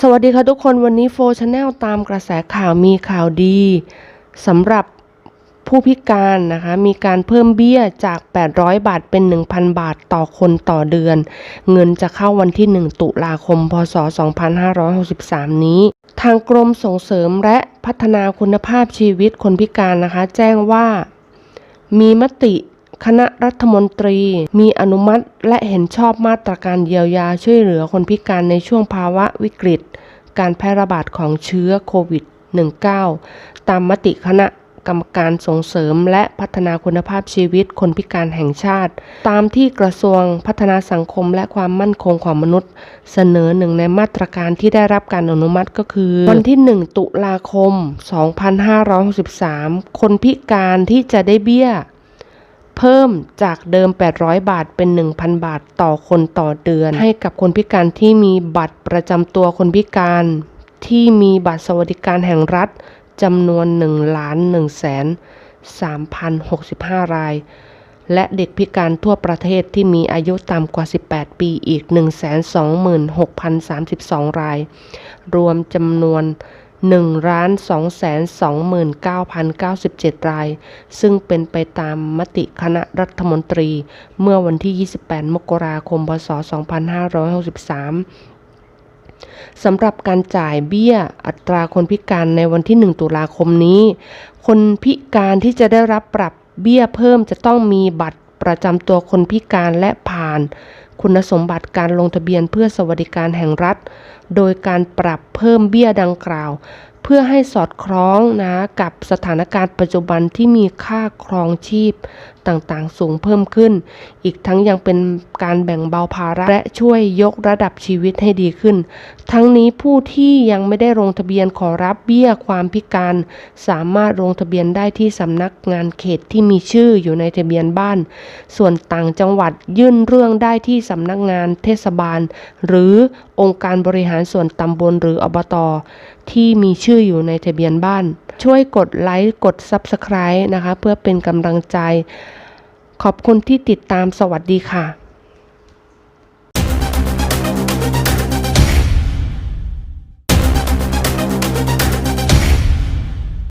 สวัสดีค่ะทุกคนวันนี้โฟชาแนลตามกระแสข่าวมีข่าวดีสำหรับผู้พิการนะคะ มีการเพิ่มเบี้ยจาก 800 บาทเป็น 1,000 บาทต่อคนต่อเดือน เงินจะเข้าวันที่ 1 ตุลาคม พศ 2563 นี้ ทางกรมส่งเสริมและพัฒนาคุณภาพชีวิตคนพิการนะคะ แจ้งว่ามีมติ คณะรัฐมนตรีมีอนุมัติและเห็นชอบมาตรการเยียวยาช่วยเหลือคนพิการในช่วงภาวะวิกฤต การแพร่ระบาดของเชื้อโควิด -19 ตามมติคณะกรรมการส่งเสริมและพัฒนาคุณภาพชีวิตคนพิการแห่งชาติ ตามที่กระทรวงพัฒนาสังคมและความมั่นคงของมนุษย์ เสนอหนึ่งในมาตรการที่ได้รับการอนุมัติก็คือ วันที่ 1 ตุลาคม 2563 คนพิการที่จะได้เบี้ย เพิ่มจากเดิม 800 บาทเป็น 1,000 บาทต่อคนต่อเดือน ให้กับคนพิการที่มีบัตรประจำตัวคนพิการ ที่มีบัตรสวัสดิการแห่งรัฐจำนวน1ล้าน1แสน3,065 ราย และเด็กพิการทั่วประเทศที่มีอายุต่ำกว่า 18 ปีอีก 126,032 ราย รวมจำนวน 1ล้าน229,097 ราย ซึ่งเป็นไปตามมติคณะรัฐมนตรี เมื่อวันที่ 28 มกราคม พศ 2563สำหรับการจ่ายเบี้ยอัตราคนพิการในวันที่ 1 ตุลาคมนี้ คนพิการที่จะได้รับปรับเบี้ยเพิ่มจะต้องมีบัตร ประจำตัวคนพิการและผ่าน คุณสมบัติการลงทะเบียนเพื่อสวัสดิการแห่งรัฐ โดยการปรับเพิ่มเบี้ยดังกล่าว เพื่อให้สอดคล้องนะกับสถานการณ์ปัจจุบันที่มีค่าครองชีพ ต่างๆ สูงเพิ่มขึ้น อีกทั้งยังเป็นการแบ่งเบาภาระและช่วยยกระดับชีวิตให้ดีขึ้น ทั้งนี้ผู้ที่ยังไม่ได้ลงทะเบียนขอรับเบี้ยความพิการ สามารถลงทะเบียนได้ที่สำนักงานเขตที่มีชื่ออยู่ในทะเบียนบ้าน ส่วนต่างจังหวัดยื่นเรื่องได้ที่สำนักงานเทศบาล หรือองค์การบริหารส่วนตำบลหรืออบต ที่มีชื่ออยู่ในทะเบียนบ้าน ช่วยกดไลค์กด Subscribe นะคะ เพื่อเป็นกำลังใจ ขอบคุณที่ติดตามสวัสดีค่ะ